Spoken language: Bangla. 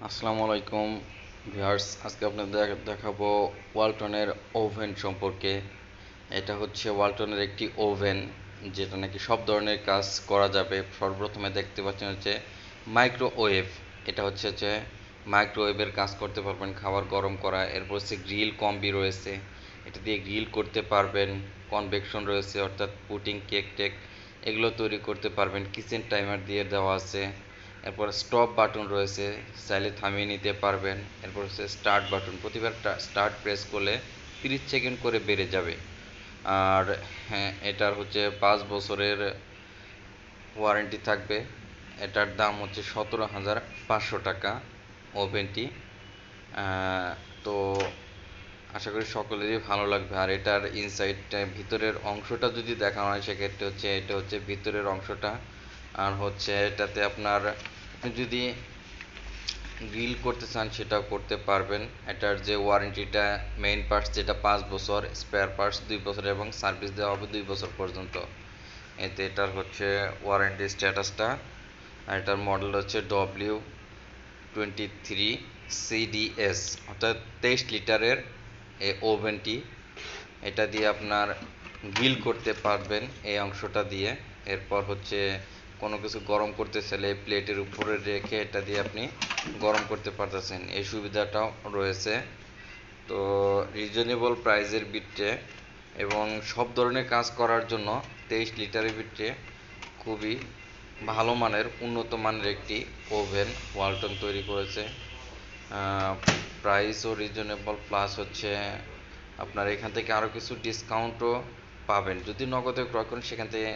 আসসালামু আলাইকুম ভিউয়ার্স, আজকে আপনাদের দেখাবো ওয়ালটনের ওভেন সম্পর্কে। এটা হচ্ছে ওয়ালটনের একটি ওভেন, যেটা নাকি সব ধরনের কাজ করা যাবে। সর্বপ্রথমে দেখতে পাচ্ছেন হচ্ছে মাইক্রোওয়েভ। এটা হচ্ছে হচ্ছে মাইক্রোওয়েভের কাজ করতে পারবেন, খাবার গরম করা। এরপর হচ্ছে গ্রিল কম্বি রয়েছে। এটা দিয়ে গ্রিল করতে পারবেন, কনভেকশন রয়েছে, অর্থাৎ পুটিং কেক টেক এগুলো তৈরি করতে পারবেন। কিচেন টাইমার দিয়ে দেওয়া আছে। এরপর স্টপ বাটন রয়েছে, চাইলে থামিয়ে নিতে পারবেন। এরপর হচ্ছে স্টার্ট বাটন প্রতিবার স্টার্ট প্রেস করলে তিরিশ সেকেন্ড করে বেড়ে যাবে। আর হ্যাঁ এটার হচ্ছে পাঁচ বছরের ওয়ারেন্টি থাকবে। এটার দাম হচ্ছে সতেরো হাজার পাঁচশো টাকা ওভেনটি তো আশা করি সকলেরই ভালো লাগবে। আর এটার ইনসাইডটা ভিতরের অংশটা যদি দেখানো হয়, সেক্ষেত্রে হচ্ছে এটা হচ্ছে ভিতরের অংশটা। আর হচ্ছে এটাতে আপনার আপনি যদি গ্রিল করতে চান সেটাও করতে পারবেন। এটার যে ওয়ারেন্টিটা মেইন পার্টস যেটা পাঁচ বছর স্পেয়ার পার্টস দুই বছর এবং সার্ভিস দেওয়া হবে দুই বছর পর্যন্ত। এতে এটার হচ্ছে ওয়ারেন্টি স্ট্যাটাসটা আর এটার মডেল হচ্ছে ডব্লিউ টোয়েন্টি থ্রি সিডিএস অর্থাৎ তেইশ লিটারের এই ওভেনটি এটা দিয়ে আপনার গ্রিল করতে পারবেন এই অংশটা দিয়ে। এরপর হচ্ছে কোনো কিছু গরম করতে চাইলে এই প্লেটের উপরে রেখে এটা দিয়ে আপনি গরম করতে পারতেছেন। এই সুবিধাটাও রয়েছে। তো রিজনেবল প্রাইজের ভিতরে এবং সব ধরনের কাজ করার জন্য তেইশ লিটারের ভিতরে খুবই ভালো মানের উন্নত মানের একটি ওভেন ওয়ালটন তৈরি করেছে। প্রাইসও রিজনেবল প্লাস হচ্ছে আপনার এখান থেকে আরও কিছু ডিসকাউন্টও পাবেন। যদি নগদে ক্রয় করেন, সেখান থেকে